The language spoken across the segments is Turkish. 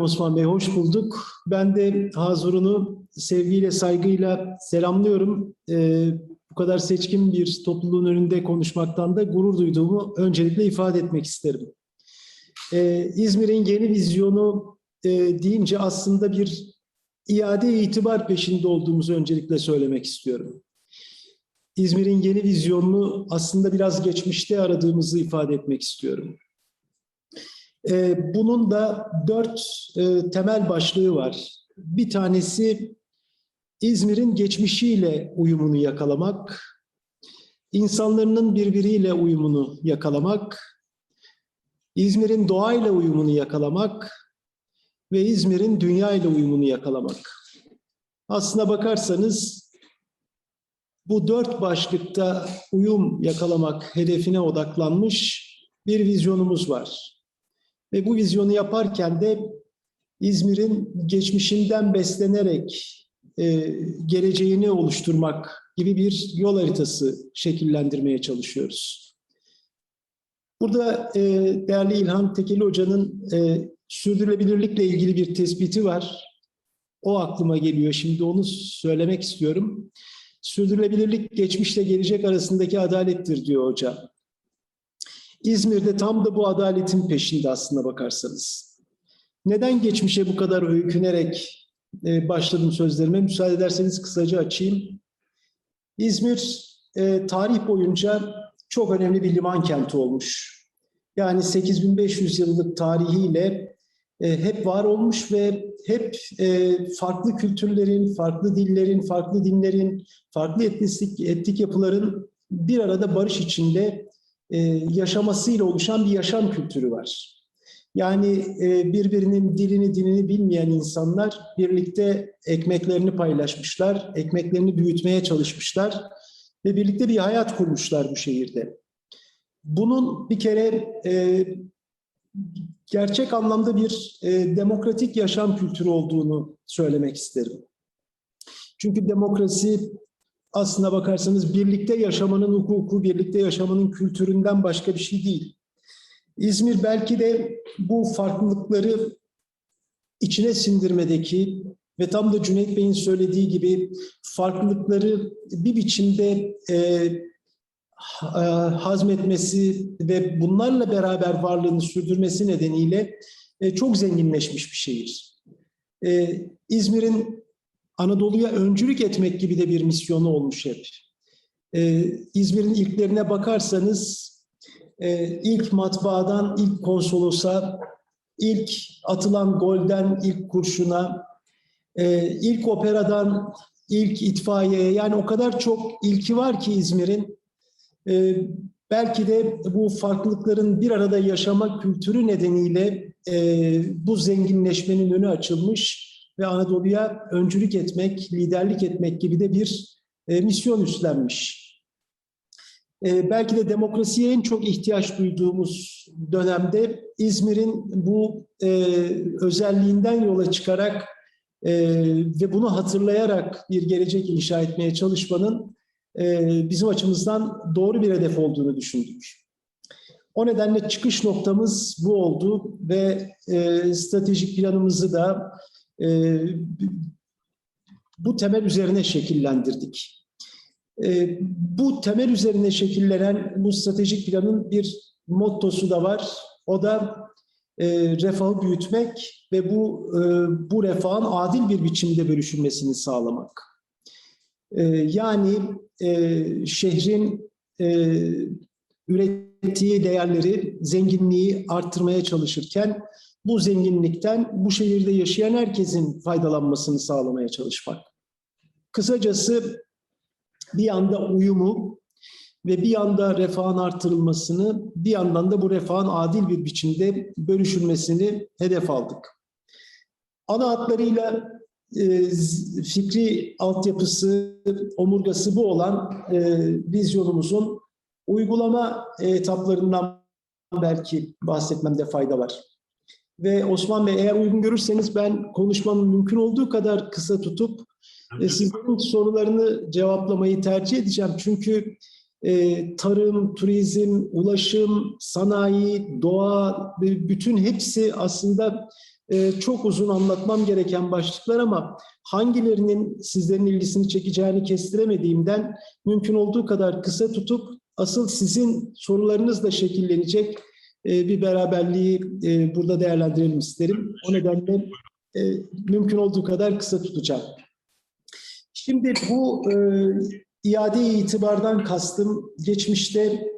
Osman Bey, hoş bulduk. Ben de Hazur'unu sevgiyle, saygıyla selamlıyorum. Ee, bu kadar seçkin bir topluluğun önünde konuşmaktan da gurur duyduğumu öncelikle ifade etmek isterim. Ee, İzmir'in yeni vizyonu e, deyince aslında bir iade itibar peşinde olduğumuzu öncelikle söylemek istiyorum. İzmir'in yeni vizyonunu aslında biraz geçmişte aradığımızı ifade etmek istiyorum. Ee, Bunun da dört e, temel başlığı var. Bir tanesi İzmir'in geçmişiyle uyumunu yakalamak, insanların birbiriyle uyumunu yakalamak, İzmir'in doğayla uyumunu yakalamak ve İzmir'in dünyayla uyumunu yakalamak. Aslına bakarsanız bu dört başlıkta uyum yakalamak hedefine odaklanmış bir vizyonumuz var. Ve bu vizyonu yaparken de İzmir'in geçmişinden beslenerek e, geleceğini oluşturmak gibi bir yol haritası şekillendirmeye çalışıyoruz. Burada e, değerli İlhan Tekeli Hoca'nın e, sürdürülebilirlikle ilgili bir tespiti var. O aklıma geliyor. Şimdi onu söylemek istiyorum. Sürdürülebilirlik geçmişle gelecek arasındaki adalettir diyor hoca. İzmir'de tam da bu adaletin peşinde aslına bakarsanız. Neden geçmişe bu kadar öykünerek e, başladım sözlerime? Müsaade ederseniz kısaca açayım. İzmir e, tarih boyunca çok önemli bir liman kenti olmuş. Yani 8500 yıllık tarihiyle e, hep var olmuş ve hep farklı kültürlerin, farklı dillerin, farklı dinlerin, farklı etnislik, etnik yapıların bir arada barış içinde e, yaşamasıyla oluşan bir yaşam kültürü var. Yani e, birbirinin dilini, dinini bilmeyen insanlar birlikte ekmeklerini paylaşmışlar, ekmeklerini büyütmeye çalışmışlar ve birlikte bir hayat kurmuşlar bu şehirde. Bunun bir kere e, gerçek anlamda bir e, demokratik yaşam kültürü olduğunu söylemek isterim. Çünkü demokrasi aslına bakarsanız birlikte yaşamanın hukuku, birlikte yaşamanın kültüründen başka bir şey değil. İzmir belki de bu farklılıkları içine sindirmedeki ve tam da Cüneyt Bey'in söylediği gibi farklılıkları bir biçimde e, hazmetmesi ve bunlarla beraber varlığını sürdürmesi nedeniyle e, çok zenginleşmiş bir şehir. E, İzmir'in Anadolu'ya öncülük etmek gibi de bir misyonu olmuş hep. Ee, İzmir'in ilklerine bakarsanız e, ilk matbaadan ilk konsolosa, ilk atılan golden ilk kurşuna, e, ilk operadan ilk itfaiyeye yani o kadar çok ilki var ki İzmir'in. E, belki de bu farklılıkların bir arada yaşama kültürü nedeniyle e, bu zenginleşmenin önü açılmış ve Anadolu'ya öncülük etmek, liderlik etmek gibi de bir e, misyon üstlenmiş. E, belki de demokrasiye en çok ihtiyaç duyduğumuz dönemde İzmir'in bu e, özelliğinden yola çıkarak e, ve bunu hatırlayarak bir gelecek inşa etmeye çalışmanın e, bizim açımızdan doğru bir hedef olduğunu düşündük. O nedenle çıkış noktamız bu oldu ve e, stratejik planımızı da e, bu temel üzerine şekillendirdik. E, bu temel üzerine şekillenen bu stratejik planın bir mottosu da var. O da e, refahı büyütmek ve bu e, bu refahın adil bir biçimde bölüşülmesini sağlamak. E, yani e, şehrin e, ürettiği değerleri, zenginliği arttırmaya çalışırken bu zenginlikten bu şehirde yaşayan herkesin faydalanmasını sağlamaya çalışmak. Kısacası bir yanda uyumu ve bir yanda refahın artırılmasını, bir yandan da bu refahın adil bir biçimde bölüşülmesini hedef aldık. Ana hatlarıyla e, fikri altyapısı, omurgası bu olan e, vizyonumuzun uygulama etaplarından belki bahsetmemde fayda var. Ve Osman Bey eğer uygun görürseniz ben konuşmamı mümkün olduğu kadar kısa tutup e, sizlerin sorularını cevaplamayı tercih edeceğim. Çünkü e, tarım, turizm, ulaşım, sanayi, doğa, bütün hepsi aslında e, çok uzun anlatmam gereken başlıklar ama hangilerinin sizlerin ilgisini çekeceğini kestiremediğimden mümkün olduğu kadar kısa tutup asıl sizin sorularınızla şekillenecek e, bir beraberliği e, burada değerlendirelim isterim. O nedenle e, mümkün olduğu kadar kısa tutacağım. Şimdi bu e, iade itibardan kastım geçmişte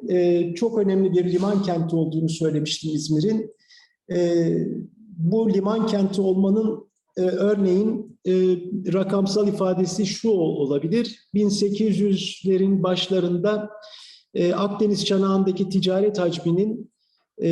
çok önemli bir liman kenti olduğunu söylemiştim İzmir'in. Bu liman kenti olmanın örneğin rakamsal ifadesi şu olabilir. 1800'lerin başlarında Akdeniz çanağındaki ticaret hacminin e,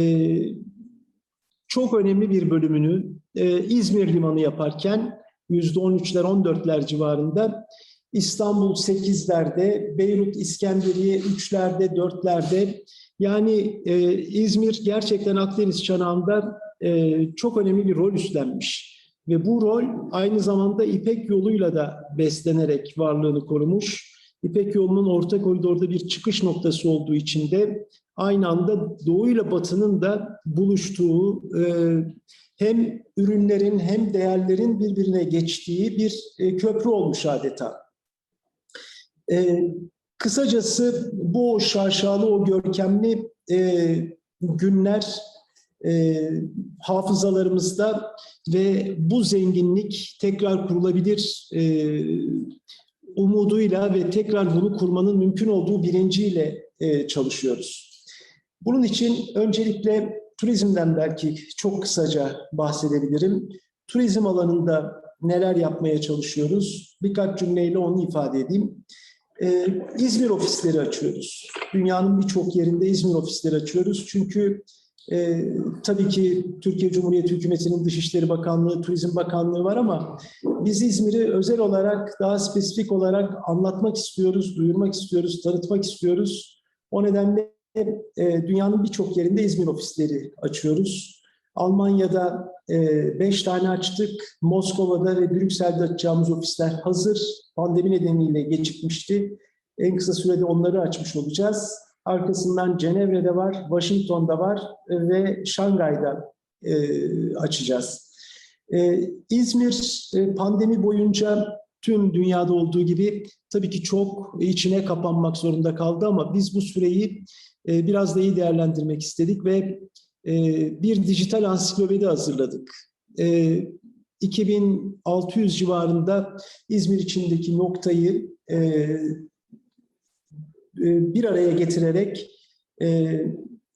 çok önemli bir bölümünü e, İzmir limanı yaparken %13'ler 14'ler civarında İstanbul 8'lerde, Beyrut, İskenderiye 3'lerde, 4'lerde yani e, İzmir gerçekten Akdeniz çanağında e, çok önemli bir rol üstlenmiş. Ve bu rol aynı zamanda İpek yoluyla da beslenerek varlığını korumuş. İpek yolunun orta koridorda bir çıkış noktası olduğu için de aynı anda Doğu ile Batı'nın da buluştuğu e, hem ürünlerin hem değerlerin birbirine geçtiği bir e, köprü olmuş adeta. E, kısacası bu o şaşalı, o görkemli e, günler e, hafızalarımızda ve bu zenginlik tekrar kurulabilir e, umuduyla ve tekrar bunu kurmanın mümkün olduğu bilinciyle e, çalışıyoruz. Bunun için öncelikle turizmden belki çok kısaca bahsedebilirim. Turizm alanında neler yapmaya çalışıyoruz? Birkaç cümleyle onu ifade edeyim. Ee, İzmir ofisleri açıyoruz. Dünyanın birçok yerinde İzmir ofisleri açıyoruz. Çünkü e, tabii ki Türkiye Cumhuriyeti Hükümeti'nin Dışişleri Bakanlığı, Turizm Bakanlığı var ama biz İzmir'i özel olarak, daha spesifik olarak anlatmak istiyoruz, duyurmak istiyoruz, tanıtmak istiyoruz. O nedenle e, dünyanın birçok yerinde İzmir ofisleri açıyoruz. Almanya'da e, beş tane açtık. Moskova'da ve Brüksel'de açacağımız ofisler hazır. Pandemi nedeniyle gecikmişti. En kısa sürede onları açmış olacağız. Arkasından Cenevre'de var, Washington'da var ve Şangay'da e, açacağız. E, İzmir pandemi boyunca tüm dünyada olduğu gibi tabii ki çok içine kapanmak zorunda kaldı ama biz bu süreyi e, biraz da iyi değerlendirmek istedik ve e, bir dijital ansiklopedi hazırladık. E, 2600 civarında İzmir içindeki noktayı e, bir araya getirerek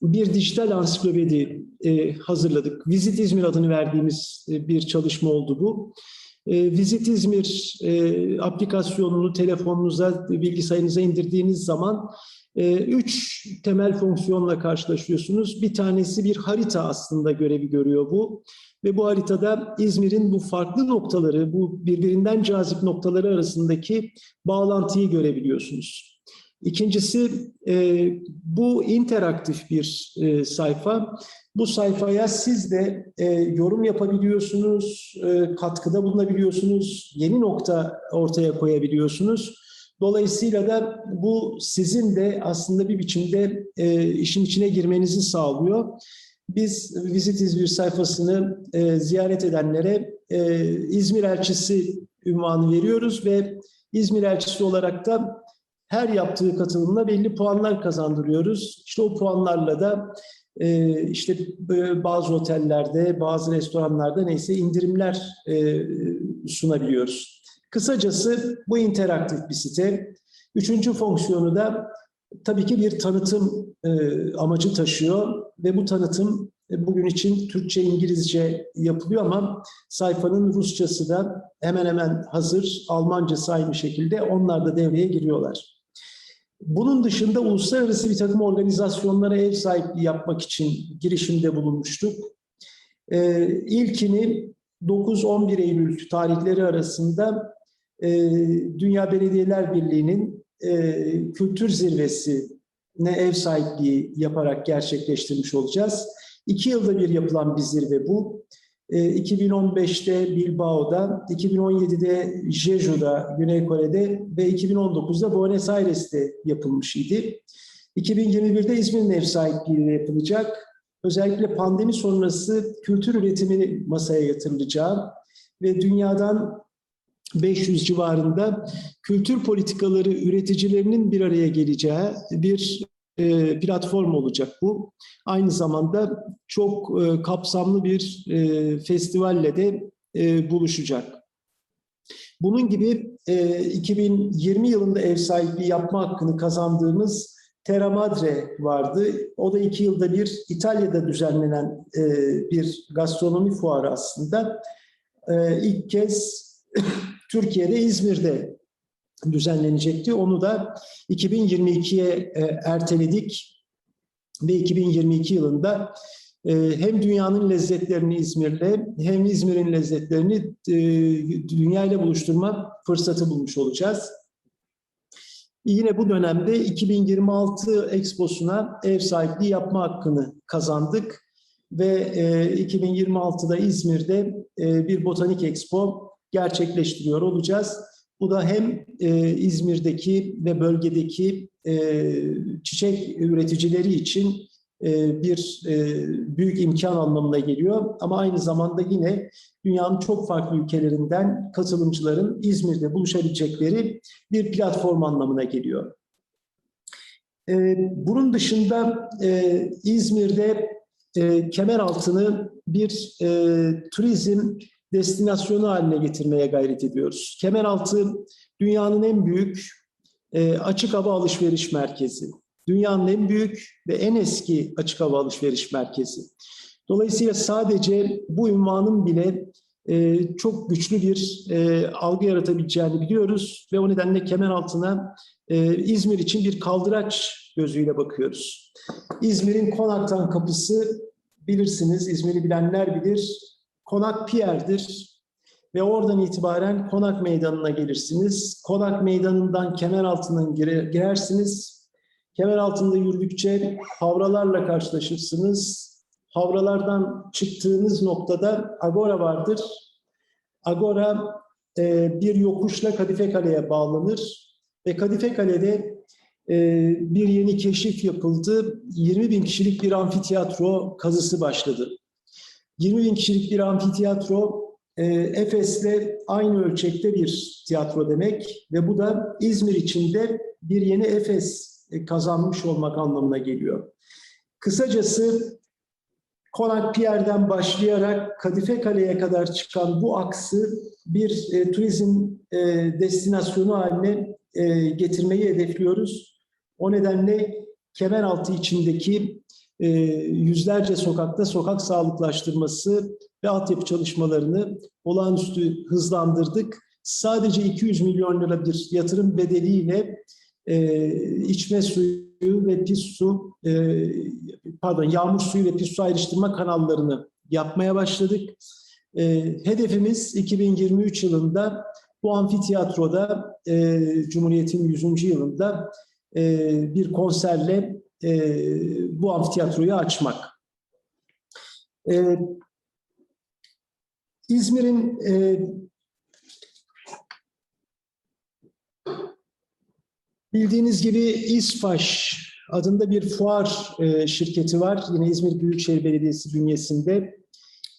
bir dijital ansiklopedi hazırladık. Visit İzmir adını verdiğimiz bir çalışma oldu bu. Visit İzmir aplikasyonunu telefonunuza, bilgisayarınıza indirdiğiniz zaman üç temel fonksiyonla karşılaşıyorsunuz. Bir tanesi bir harita aslında görevi görüyor bu. Ve bu haritada İzmir'in bu farklı noktaları, bu birbirinden cazip noktaları arasındaki bağlantıyı görebiliyorsunuz. İkincisi e, bu interaktif bir e, sayfa. Bu sayfaya siz de e, yorum yapabiliyorsunuz, katkıda bulunabiliyorsunuz, yeni nokta ortaya koyabiliyorsunuz. Dolayısıyla da bu sizin de aslında bir biçimde e, işin içine girmenizi sağlıyor. Biz Visit İzmir sayfasını e, ziyaret edenlere e, İzmir elçisi ünvanı veriyoruz ve İzmir elçisi olarak da her yaptığı katılımla belli puanlar kazandırıyoruz. İşte o puanlarla da e, işte e, bazı otellerde, bazı restoranlarda neyse indirimler e, sunabiliyoruz. Kısacası bu interaktif bir site. Üçüncü fonksiyonu da tabii ki bir tanıtım e, amacı taşıyor ve bu tanıtım e, bugün için Türkçe, İngilizce yapılıyor ama sayfanın Rusçası da hemen hemen hazır, Almancası aynı şekilde onlar da devreye giriyorlar. Bunun dışında uluslararası bir takım organizasyonlara ev sahipliği yapmak için girişimde bulunmuştuk. Ee, ilkini 9-11 Eylül tarihleri arasında e, Dünya Belediyeler Birliği'nin e, kültür zirvesine ev sahipliği yaparak gerçekleştirmiş olacağız. İki yılda bir yapılan bir zirve bu. 2015'te ee, Bilbao'da, 2017'de Jeju'da, Güney Kore'de ve 2019'da Buenos Aires'te yapılmış idi. 2021'de İzmir'in ev sahipliğiyle yapılacak. özellikle pandemi sonrası kültür üretimini masaya yatırılacağı ve dünyadan 500 civarında kültür politikaları üreticilerinin bir araya geleceği bir e, platform olacak bu. Aynı zamanda çok e, kapsamlı bir e, festivalle de buluşacak. Bunun gibi e, 2020 yılında ev sahipliği yapma hakkını kazandığımız Terra Madre vardı. O da iki yılda bir İtalya'da düzenlenen bir gastronomi fuarı aslında. İlk kez Türkiye'de İzmir'de düzenlenecekti. Onu da 2022'ye e, erteledik ve 2022 yılında e, hem dünyanın lezzetlerini İzmir'de hem İzmir'in lezzetlerini e, dünya ile buluşturma fırsatı bulmuş olacağız. Yine bu dönemde 2026 Expo'suna ev sahipliği yapma hakkını kazandık ve e, 2026'da İzmir'de bir botanik expo gerçekleştiriyor olacağız. Bu da hem e, İzmir'deki ve bölgedeki e, çiçek üreticileri için e, bir e, büyük imkan anlamına geliyor. Ama aynı zamanda yine dünyanın çok farklı ülkelerinden katılımcıların İzmir'de buluşabilecekleri bir platform anlamına geliyor. E, bunun dışında e, İzmir'de e, Kemeraltı'nı bir e, turizm destinasyonu haline getirmeye gayret ediyoruz. Kemeraltı dünyanın en büyük e, açık hava alışveriş merkezi. Dünyanın en büyük ve en eski açık hava alışveriş merkezi. Dolayısıyla sadece bu ünvanın bile e, çok güçlü bir e, algı yaratabileceğini biliyoruz ve o nedenle Kemeraltı'na e, İzmir için bir kaldıraç gözüyle bakıyoruz. İzmir'in Konak'tan kapısı bilirsiniz, İzmir'i bilenler bilir, Konak Pierre'dir ve oradan itibaren Konak Meydanı'na gelirsiniz. Konak Meydanı'ndan Kemeraltı'ndan girersiniz. Kemeraltı'nda yürüdükçe havralarla karşılaşırsınız. Havralardan çıktığınız noktada Agora vardır. Agora e, bir yokuşla Kadife Kale'ye bağlanır ve Kadife Kale'de e, bir yeni keşif yapıldı. 20 bin kişilik bir amfiteyatro kazısı başladı. 20 bin kişilik bir amfiteyatro e, Efes'le aynı ölçekte bir tiyatro demek ve bu da İzmir içinde bir yeni Efes e, kazanmış olmak anlamına geliyor. Kısacası Konak Pierre'den başlayarak Kadife Kale'ye kadar çıkan bu aksı bir e, turizm e, destinasyonu haline e, getirmeyi hedefliyoruz. O nedenle Kemeraltı içindeki e, yüzlerce sokakta sokak sağlıklaştırması ve altyapı çalışmalarını olağanüstü hızlandırdık. Sadece 200 milyon lira bir yatırım bedeliyle e, içme suyu ve pis su, e, pardon yağmur suyu ve pis su ayrıştırma kanallarını yapmaya başladık. E, hedefimiz 2023 yılında bu amfiteyatroda e, Cumhuriyet'in 100. yılında e, bir konserle e, bu amfiteyatroyu açmak. E, İzmir'in e, bildiğiniz gibi İSFAŞ adında bir fuar e, şirketi var. Yine İzmir Büyükşehir Belediyesi bünyesinde.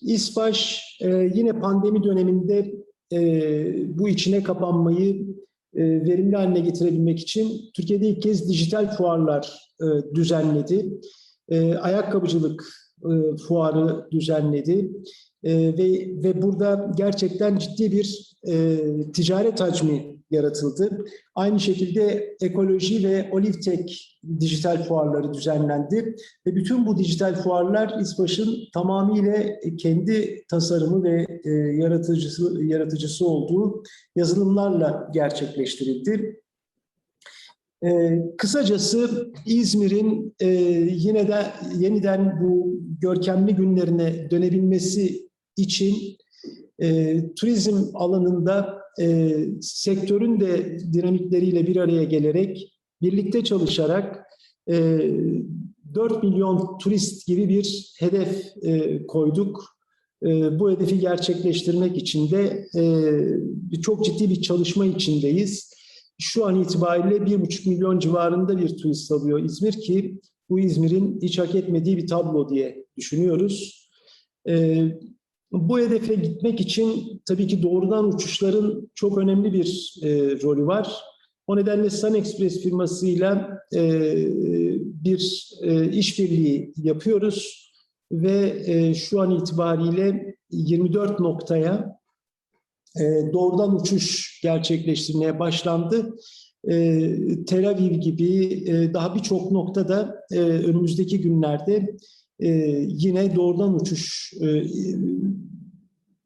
İSFAŞ e, yine pandemi döneminde e, bu içine kapanmayı verimli haline getirebilmek için Türkiye'de ilk kez dijital fuarlar e, düzenledi. E, ayakkabıcılık e, fuarı düzenledi. E, ve, ve burada gerçekten ciddi bir e, ticaret hacmi yaratıldı. Aynı şekilde ekoloji ve Olivtek dijital fuarları düzenlendi ve bütün bu dijital fuarlar İSPAŞ'ın tamamıyla kendi tasarımı ve e, yaratıcısı yaratıcısı olduğu yazılımlarla gerçekleştirildi. Ee, kısacası İzmir'in e, yine de yeniden bu görkemli günlerine dönebilmesi için e, turizm alanında e, sektörün de dinamikleriyle bir araya gelerek birlikte çalışarak e, 4 milyon turist gibi bir hedef e, koyduk. E, bu hedefi gerçekleştirmek için de e, çok ciddi bir çalışma içindeyiz. Şu an itibariyle bir buçuk milyon civarında bir turist alıyor İzmir ki bu İzmir'in hiç hak etmediği bir tablo diye düşünüyoruz. E, bu hedefe gitmek için tabii ki doğrudan uçuşların çok önemli bir e, rolü var. O nedenle Sun Express firmasıyla e, bir e, işbirliği yapıyoruz ve e, şu an itibariyle 24 noktaya e, doğrudan uçuş gerçekleştirmeye başlandı. E, Tel Aviv gibi e, daha birçok noktada e, önümüzdeki günlerde e, yine doğrudan uçuş e,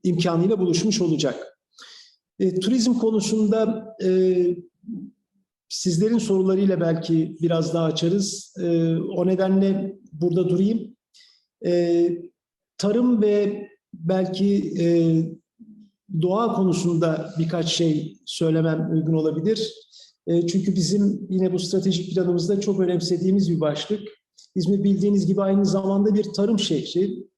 imkanıyla buluşmuş olacak. E, turizm konusunda sizlerin sorularıyla belki biraz daha açarız. O nedenle burada durayım. Tarım ve belki doğa konusunda birkaç şey söylemem uygun olabilir. Çünkü bizim yine bu stratejik planımızda çok önemsediğimiz bir başlık. İzmir bildiğiniz gibi aynı zamanda bir tarım şehri.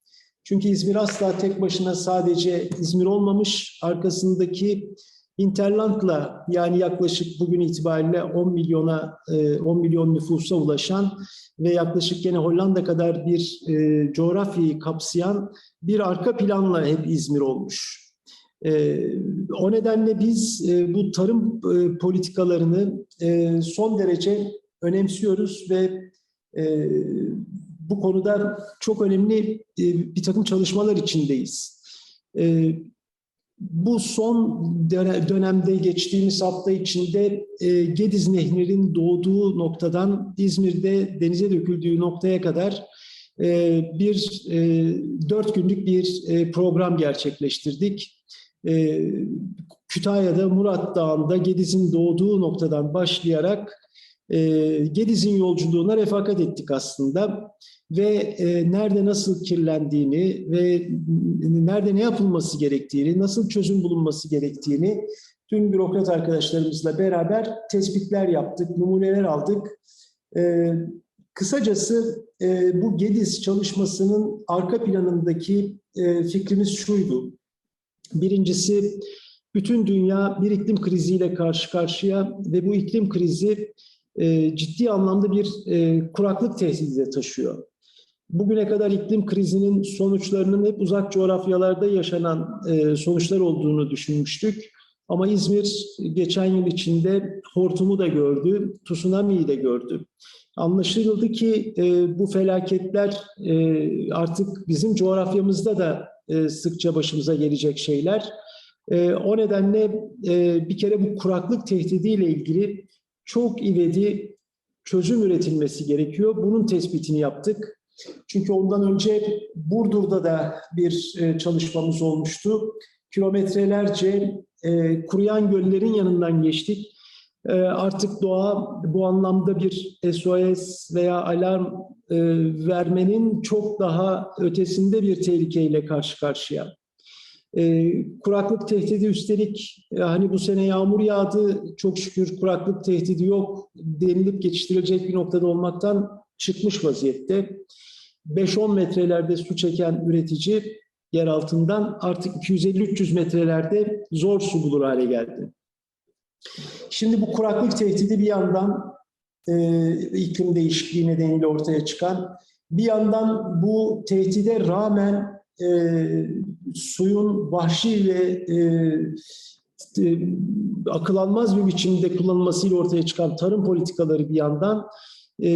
Çünkü İzmir asla tek başına sadece İzmir olmamış, arkasındaki Interland'la yani yaklaşık bugün itibariyle 10 milyona 10 milyon nüfusa ulaşan ve yaklaşık gene Hollanda kadar bir e, coğrafyayı kapsayan bir arka planla hep İzmir olmuş. E, o nedenle biz e, bu tarım e, politikalarını e, son derece önemsiyoruz ve e, bu konuda çok önemli e, bir takım çalışmalar içindeyiz. E, bu son dönemde geçtiğimiz hafta içinde e, Gediz Nehri'nin doğduğu noktadan İzmir'de denize döküldüğü noktaya kadar e, bir e, dört günlük bir e, program gerçekleştirdik. E, Kütahya'da Murat Dağı'nda Gediz'in doğduğu noktadan başlayarak e, Gediz'in yolculuğuna refakat ettik aslında ve e, nerede nasıl kirlendiğini ve nerede ne yapılması gerektiğini, nasıl çözüm bulunması gerektiğini tüm bürokrat arkadaşlarımızla beraber tespitler yaptık, numuneler aldık. E, kısacası e, bu GEDİS çalışmasının arka planındaki e, fikrimiz şuydu. Birincisi, bütün dünya bir iklim kriziyle karşı karşıya ve bu iklim krizi e, ciddi anlamda bir e, kuraklık tehdidi de taşıyor. Bugüne kadar iklim krizinin sonuçlarının hep uzak coğrafyalarda yaşanan e, sonuçlar olduğunu düşünmüştük. Ama İzmir geçen yıl içinde hortumu da gördü, tsunami'yi de gördü. Anlaşıldı ki e, bu felaketler e, artık bizim coğrafyamızda da e, sıkça başımıza gelecek şeyler. E, o nedenle e, bir kere bu kuraklık tehdidiyle ilgili çok ivedi çözüm üretilmesi gerekiyor. Bunun tespitini yaptık. Çünkü ondan önce Burdur'da da bir e, çalışmamız olmuştu. Kilometrelerce e, kuruyan göllerin yanından geçtik. E, artık doğa bu anlamda bir SOS veya alarm vermenin çok daha ötesinde bir tehlikeyle karşı karşıya. E, kuraklık tehdidi üstelik e, hani bu sene yağmur yağdı çok şükür kuraklık tehdidi yok denilip geçiştirilecek bir noktada olmaktan çıkmış vaziyette. 5-10 metrelerde su çeken üretici yer altından artık 250-300 metrelerde zor su bulur hale geldi. Şimdi bu kuraklık tehdidi bir yandan e, iklim değişikliği nedeniyle ortaya çıkan, bir yandan bu tehdide rağmen e, suyun vahşi ve e, e, akıl almaz bir biçimde kullanılmasıyla ortaya çıkan tarım politikaları bir yandan e,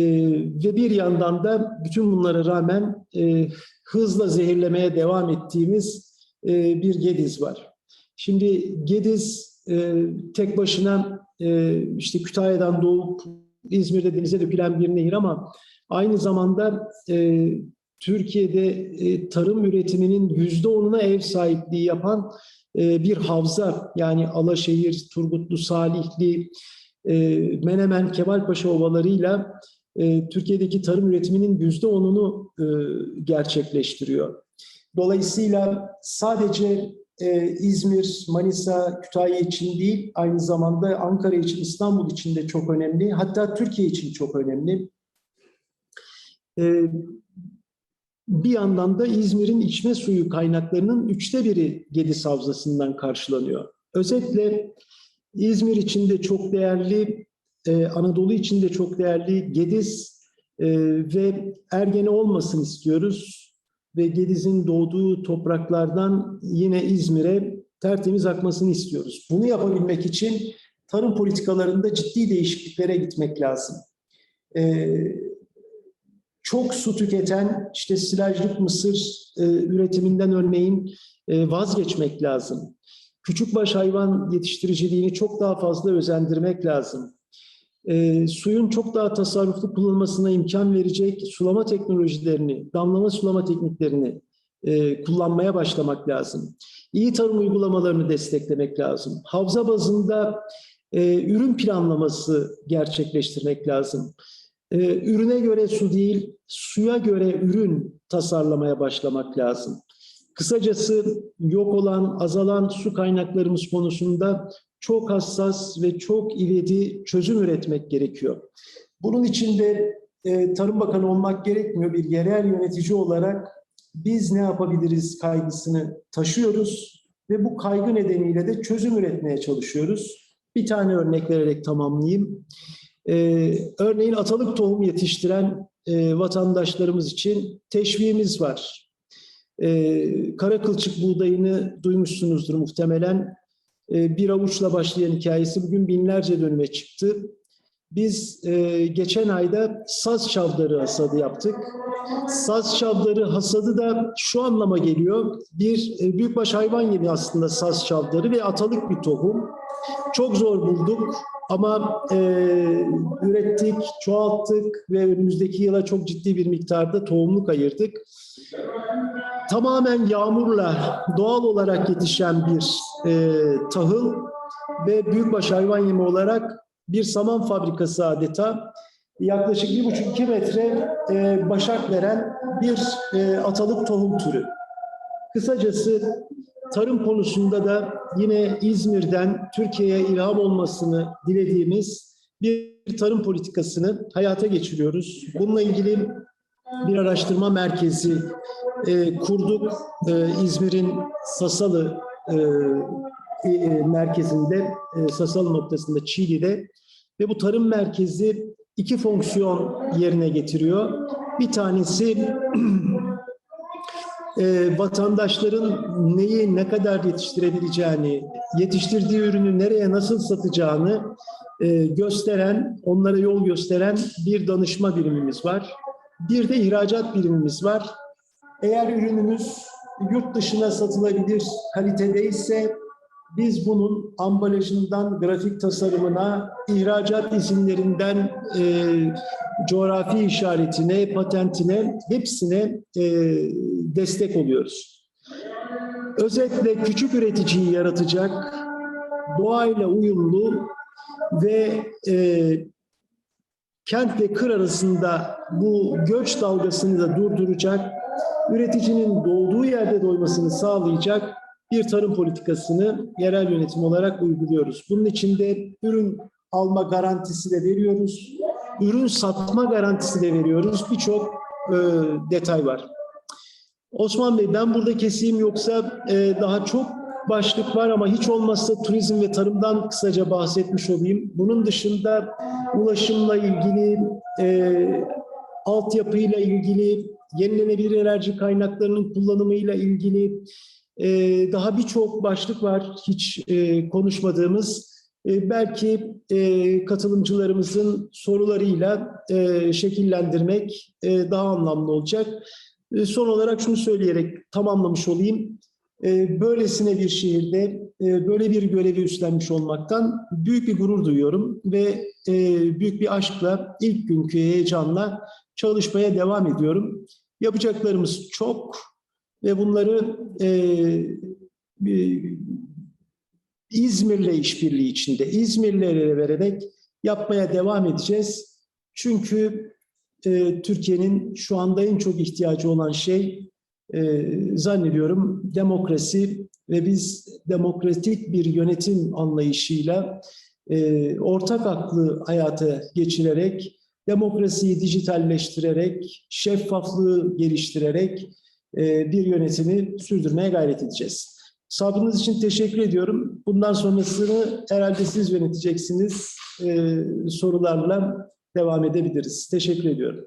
ve bir yandan da bütün bunlara rağmen e, hızla zehirlemeye devam ettiğimiz e, bir Gediz var. Şimdi Gediz e, tek başına e, işte Kütahya'dan doğup İzmir'de denize dökülen bir nehir ama aynı zamanda e, Türkiye'de e, tarım üretiminin yüzde onuna ev sahipliği yapan e, bir havza yani Alaşehir, Turgutlu, Salihli, e, Menemen, Kemalpaşa ovalarıyla e, Türkiye'deki tarım üretiminin yüzde onunu e, gerçekleştiriyor. Dolayısıyla sadece e, İzmir, Manisa, Kütahya için değil, aynı zamanda Ankara için, İstanbul için de çok önemli. Hatta Türkiye için çok önemli. E, bir yandan da İzmir'in içme suyu kaynaklarının üçte biri Gediz Havzası'ndan karşılanıyor. Özetle İzmir için de çok değerli, e, Anadolu için de çok değerli Gediz e, ve Ergene olmasın istiyoruz. ve Gediz'in doğduğu topraklardan yine İzmir'e tertemiz akmasını istiyoruz. Bunu yapabilmek için tarım politikalarında ciddi değişikliklere gitmek lazım. Ee, çok su tüketen işte silajlık mısır e, üretiminden örneğin e, vazgeçmek lazım. Küçükbaş hayvan yetiştiriciliğini çok daha fazla özendirmek lazım. E, suyun çok daha tasarruflu kullanılmasına imkan verecek sulama teknolojilerini, damlama sulama tekniklerini e, kullanmaya başlamak lazım. İyi tarım uygulamalarını desteklemek lazım. Havza bazında e, ürün planlaması gerçekleştirmek lazım. E, ürüne göre su değil, suya göre ürün tasarlamaya başlamak lazım. Kısacası yok olan, azalan su kaynaklarımız konusunda çok hassas ve çok ivedi çözüm üretmek gerekiyor. Bunun için de e, Tarım Bakanı olmak gerekmiyor. Bir yerel yönetici olarak biz ne yapabiliriz kaygısını taşıyoruz ve bu kaygı nedeniyle de çözüm üretmeye çalışıyoruz. Bir tane örnek vererek tamamlayayım. Ee, örneğin atalık tohum yetiştiren e, vatandaşlarımız için teşviğimiz var. Ee, kara kılçık buğdayını duymuşsunuzdur muhtemelen. Ee, bir avuçla başlayan hikayesi bugün binlerce dönüme çıktı. Biz e, geçen ayda saz çavdarı hasadı yaptık. Saz çavdarı hasadı da şu anlama geliyor. Bir e, büyükbaş hayvan yemi aslında saz çavdarı ve atalık bir tohum. Çok zor bulduk ama e, ürettik, çoğalttık ve önümüzdeki yıla çok ciddi bir miktarda tohumluk ayırdık. Tamamen yağmurla doğal olarak yetişen bir e, tahıl ve büyükbaş hayvan yemi olarak bir saman fabrikası adeta yaklaşık bir buçuk iki metre e, başak veren bir e, atalık tohum türü. Kısacası tarım konusunda da yine İzmir'den Türkiye'ye ilham olmasını dilediğimiz bir tarım politikasını hayata geçiriyoruz. Bununla ilgili bir araştırma merkezi e, kurduk. E, İzmir'in Sasalı e, e, merkezinde, e, Sasalı noktasında Çiğli'de ve bu tarım merkezi iki fonksiyon yerine getiriyor. Bir tanesi e, vatandaşların neyi ne kadar yetiştirebileceğini, yetiştirdiği ürünü nereye nasıl satacağını e, gösteren, onlara yol gösteren bir danışma birimimiz var. Bir de ihracat birimimiz var. Eğer ürünümüz yurt dışına satılabilir kalitedeyse biz bunun ambalajından grafik tasarımına, ihracat izinlerinden e, coğrafi işaretine, patentine hepsine e, destek oluyoruz. Özetle küçük üreticiyi yaratacak, doğayla uyumlu ve e, kent ve kır arasında bu göç dalgasını da durduracak, üreticinin doğduğu yerde doymasını sağlayacak bir tarım politikasını yerel yönetim olarak uyguluyoruz. Bunun için de ürün alma garantisi de veriyoruz. Ürün satma garantisi de veriyoruz. Birçok e, detay var. Osman Bey ben burada keseyim yoksa e, daha çok başlık var ama hiç olmazsa turizm ve tarımdan kısaca bahsetmiş olayım. Bunun dışında ulaşımla ilgili, e, altyapıyla ilgili, yenilenebilir enerji kaynaklarının kullanımıyla ilgili e, daha birçok başlık var hiç e, konuşmadığımız. E, belki e, katılımcılarımızın sorularıyla e, şekillendirmek e, daha anlamlı olacak. E, son olarak şunu söyleyerek tamamlamış olayım. E, böylesine bir şehirde e, böyle bir görevi üstlenmiş olmaktan büyük bir gurur duyuyorum ve e, büyük bir aşkla ilk günkü heyecanla çalışmaya devam ediyorum. Yapacaklarımız çok ve bunları e, e, İzmir'le işbirliği içinde, İzmirlilere vererek yapmaya devam edeceğiz. Çünkü e, Türkiye'nin şu anda en çok ihtiyacı olan şey e, zannediyorum demokrasi ve biz demokratik bir yönetim anlayışıyla e, ortak aklı hayata geçirerek, demokrasiyi dijitalleştirerek, şeffaflığı geliştirerek bir yönetimi sürdürmeye gayret edeceğiz. Sabrınız için teşekkür ediyorum. Bundan sonrasını herhalde siz yöneteceksiniz. E, sorularla devam edebiliriz. Teşekkür ediyorum.